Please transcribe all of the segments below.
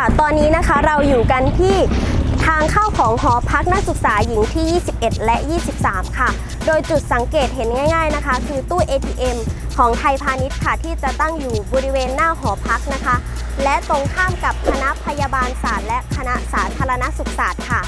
ค่ะ ตอนนี้นะคะเราอยู่กันที่ทางเข้าของหอพักนักศึกษาหญิงที่ 21 และ 23 ค่ะ โดยจุดสังเกตเห็นง่าย ๆนะคะ คือตู้ ATM ของไทยพาณิชย์ค่ะ ที่จะตั้งอยู่บริเวณหน้าหอพักนะคะ และตรงข้ามกับคณะพยาบาลศาสตร์และคณะสาธารณสุขศาสตร์ค่ะ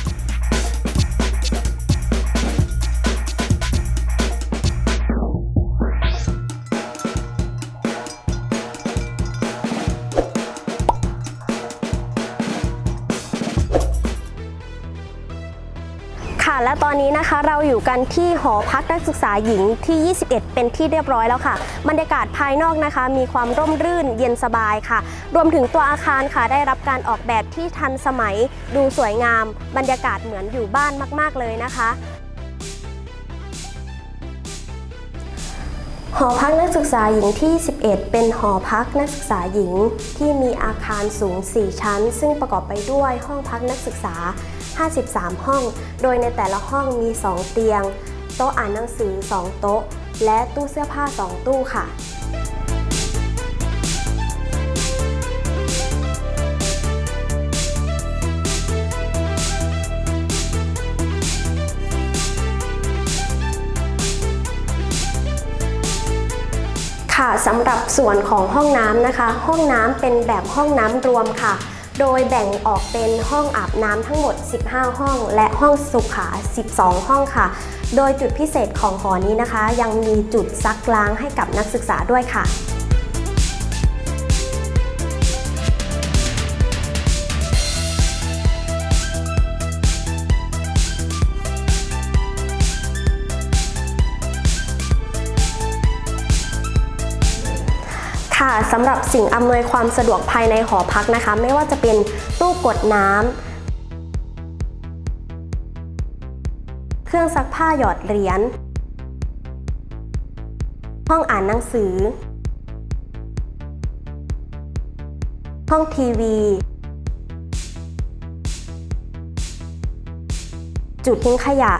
และตอนนี้นะคะเราอยู่กันที่หอพักนักศึกษาหญิงที่ 21 เป็นที่เรียบร้อยแล้วค่ะ บรรยากาศภายนอกนะคะ มีความร่มรื่นเย็นสบายค่ะ รวมถึงตัวอาคารค่ะได้รับการออกแบบที่ทันสมัย ดูสวยงาม บรรยากาศเหมือนอยู่บ้านมาก ๆ เลยนะคะ หอพักนักศึกษาหญิงที่ 11 เป็นหอพักนักศึกษาหญิง ที่มีอาคารสูง 4 ชั้น ซึ่งประกอบไปด้วยห้องพักนักศึกษา 53 ห้อง โดยในแต่ละห้องมี 2 เตียง โต๊ะอ่านหนังสือ 2 โต๊ะ และตู้เสื้อผ้า 2 ตู้ค่ะ ค่ะสำหรับส่วนของห้องน้ำนะคะ ห้องน้ำเป็นแบบห้องน้ำรวมค่ะ โดยแบ่งออกเป็นห้องอาบน้ำทั้งหมด 15 ห้อง และห้องสุขา 12 ห้องค่ะ โดยจุดพิเศษของหอนี้นะคะ ยังมีจุดซักล้างให้กับนักศึกษาด้วยค่ะ ค่ะสำหรับสิ่งอำนวยความสะดวกภายในหอพักนะคะ ไม่ว่าจะเป็นตู้กดน้ำเครื่องซักผ้าหยอดเหรียญห้องอ่านหนังสือ ห้องทีวี จุดทิ้งขยะ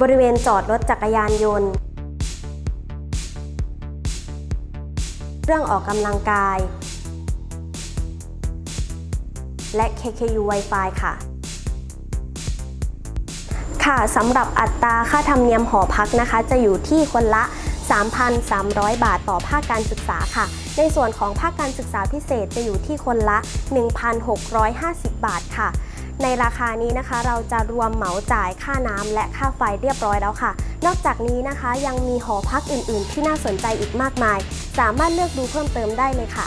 บริเวณจอดรถจักรยานยนต์ เรื่องออกกำลังกาย และ KKU Wi-Fi ค่ะค่ะสำหรับอัตราค่าธรรมเนียมหอพักนะคะ จะอยู่ที่คนละ 3,300 บาทต่อภาคการศึกษาค่ะ ในส่วนของภาคการศึกษาพิเศษจะอยู่ที่คนละ 1,650 บาทค่ะ ในราคานี้นะคะเราจะรวมเหมาจ่ายค่าน้ำและค่าไฟเรียบร้อยแล้วค่ะ นอกจากนี้นะคะยังมีหอพักอื่น ๆ ที่น่าสนใจอีกมากมาย สามารถเลือกดูเพิ่มเติมได้เลยค่ะ